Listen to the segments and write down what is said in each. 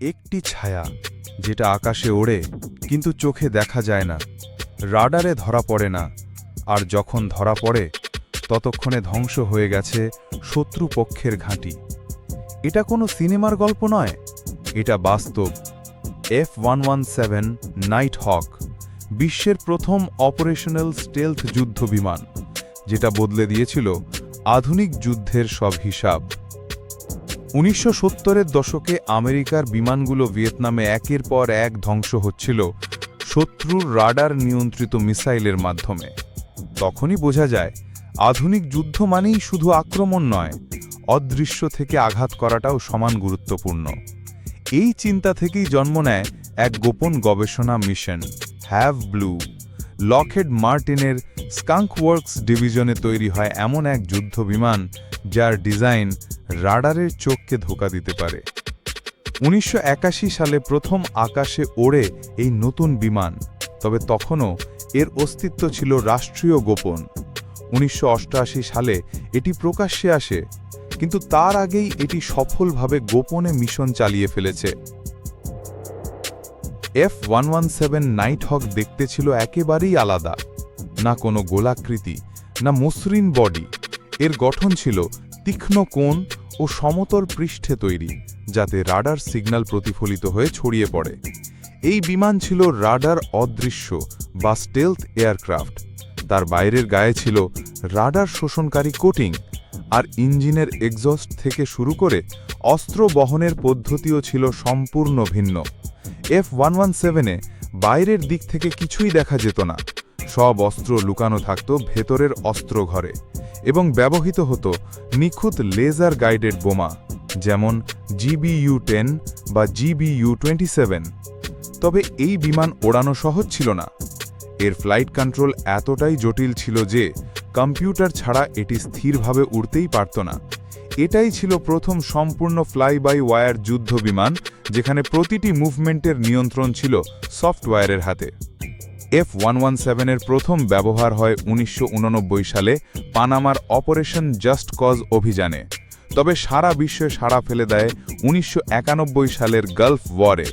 একটি ছায়া যেটা আকাশে ওড়ে, কিন্তু চোখে দেখা যায় না। রাডারে ধরা পড়ে না। আর যখন ধরা পড়ে, ততক্ষণে ধ্বংস হয়ে গেছে শত্রুপক্ষের ঘাঁটি। এটা কোনো সিনেমার গল্প নয়। এটা বাস্তব। F one one seven nighthawk, বিশ্বের প্রথম অপারেশনাল স্টেলথ যুদ্ধ বিমান যেটা বদলে দিয়েছিল আধুনিক যুদ্ধের সব হিসাব। উনিশশো সত্তরের দশকে আমেরিকার বিমানগুলো ভিয়েতনামে একের পর এক ধ্বংস হচ্ছিল শত্রুর রাডার নিয়ন্ত্রিত মিসাইলের মাধ্যমে। তখনই বোঝা যায়, আধুনিক যুদ্ধ মানেই শুধু আক্রমণ নয়, অদৃশ্য থেকে আঘাত করাটাও সমান গুরুত্বপূর্ণ। এই চিন্তা থেকেই জন্ম নেয় এক গোপন গবেষণা মিশন, হ্যাভ ব্লু। লকহেড মার্টিনের স্কাঙ্ক ওয়ার্কস ডিভিশনে তৈরি হয় এমন এক যুদ্ধ বিমান যার ডিজাইন রাডারের চোখকে ধোকা দিতে পারে। উনিশশো একাশি সালে প্রথম আকাশে ওড়ে এই নতুন বিমান, তবে তখনও এর অস্তিত্ব ছিল রাষ্ট্রীয় গোপন। উনিশশো অষ্টআশি সালে এটি প্রকাশ্যে আসে, কিন্তু তার আগেই এটি সফলভাবে গোপনে মিশন চালিয়ে ফেলেছে। F one one seven nighthawk দেখতে ছিল একেবারেই আলাদা, না কোনো গোলাকৃতি, না মসৃণ বডি। এর গঠন ছিল তীক্ষ্ণ কোণ ও সমতল পৃষ্ঠে তৈরি, যাতে রাডার সিগন্যাল প্রতিফলিত হয়ে ছড়িয়ে পড়ে। এই বিমান ছিল রাডার অদৃশ্য বা স্টেলথ এয়ারক্রাফট। তার বাইরের গায়ে ছিল রাডার শোষণকারী কোটিং আর ইঞ্জিনের এক্সস্ট থেকে শুরু করে অস্ত্র বহনের পদ্ধতিও ছিল সম্পূর্ণ ভিন্ন। এফ ওয়ান ওয়ান সেভেনে বাইরের দিক থেকে কিছুই দেখা যেত না। সব অস্ত্র লুকানো থাকত ভেতরের অস্ত্র ঘরে। এবং ব্যবহৃত হতো নিখুঁত লেজার গাইডেড বোমা, যেমন জিবিইউ টেন বা জিবিইউ টোয়েন্টি সেভেন তবে এই বিমান ওড়ানো সহজ ছিল না। এর ফ্লাইট কন্ট্রোল এতটাই জটিল ছিল যে কম্পিউটার ছাড়া এটি স্থিরভাবে উড়তেই পারত না। এটাই ছিল প্রথম সম্পূর্ণ ফ্লাই বাই ওয়ার যুদ্ধ বিমান যেখানে প্রতিটি মুভমেন্টের নিয়ন্ত্রণ ছিল সফটওয়্যারের হাতে। এফ ওয়ান ওয়ান সেভেনের প্রথম ব্যবহার হয় উনিশশো উননব্বই সালে পানামার অপারেশন জাস্ট কজ অভিযানে। তবে সারা বিশ্বে সাড়া ফেলে দেয় উনিশশো একানব্বই সালের গালফ ওয়ারে।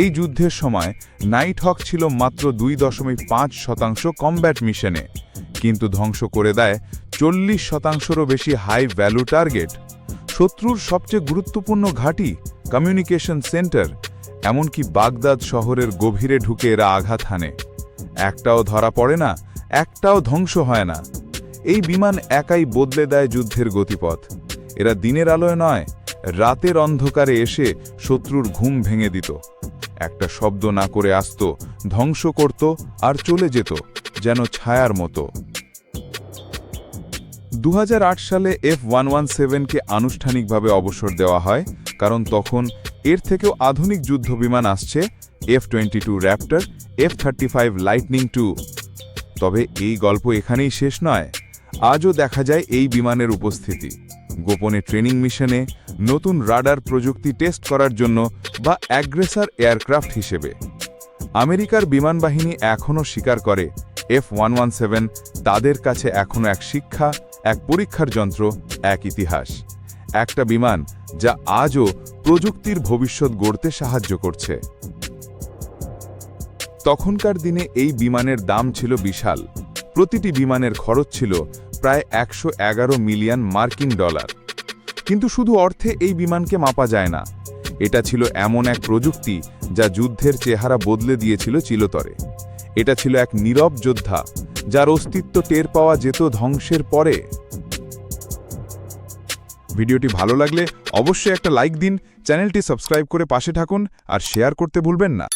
এই যুদ্ধের সময় নাইট হক ছিল মাত্র দুই দশমিক পাঁচ শতাংশ কমব্যাট মিশনে, কিন্তু ধ্বংস করে দেয় চল্লিশ শতাংশেরও বেশি হাই ভ্যালু টার্গেট। শত্রুর সবচেয়ে গুরুত্বপূর্ণ ঘাঁটি কমিউনিকেশন সেন্টার, এমনকি বাগদাদ শহরের গভীরে ঢুকে এরা আঘাত হানে। একটাও ধরা পড়ে না, একটাও ধ্বংস হয় না। এই বিমান একাই বদলে দেয় যুদ্ধের গতিপথ। এরা দিনের আলোয় নয়, রাতের অন্ধকারে এসে শত্রুর ঘুম ভেঙে দিত। একটা শব্দ না করে আসত, ধ্বংস করত আর চলে যেত, যেন ছায়ার মতো। দু হাজার আট সালে এফ ওয়ান ওয়ান সেভেনকে আনুষ্ঠানিকভাবে অবসর দেওয়া হয়, কারণ তখন এর থেকেও আধুনিক যুদ্ধ বিমান আসছে, F twenty two raptor F thirty five lightning two. তবে এই গল্প এখানেই শেষ নয়, আজও দেখা যায় এই বিমানের উপস্থিতি। গোপনে ট্রেনিং মিশনে নতুন রাডার প্রযুক্তি টেস্ট করার জন্য বা অ্যাগ্রেসার এয়ারক্রাফট হিসেবে। আমেরিকার বিমান বাহিনী এখনও স্বীকার করে এফ ওয়ান ওয়ান সেভেন তাদের কাছে এখনও এক শিক্ষা, এক পরীক্ষার যন্ত্র, এক ইতিহাস। একটা বিমান যা আজও প্রযুক্তির ভবিষ্যৎ গড়তে সাহায্য করছে। তখনকার দিনে এই বিমানের দাম ছিল বিশাল। প্রতিটি বিমানের খরচ ছিল প্রায় একশো এগারো মিলিয়ন মার্কিন ডলার। কিন্তু শুধু অর্থে এই বিমানকে মাপা যায় না। এটা ছিল এমন এক প্রযুক্তি যা যুদ্ধের চেহারা বদলে দিয়েছিল চিলতরে। এটা ছিল এক নীরব যোদ্ধা, যার অস্তিত্ব টের পাওয়া যেত ধ্বংসের পরে। ভিডিওটি ভালো লাগলে অবশ্যই একটা লাইক দিন, চ্যানেলটি সাবস্ক্রাইব করে পাশে থাকুন, আর শেয়ার করতে ভুলবেন না।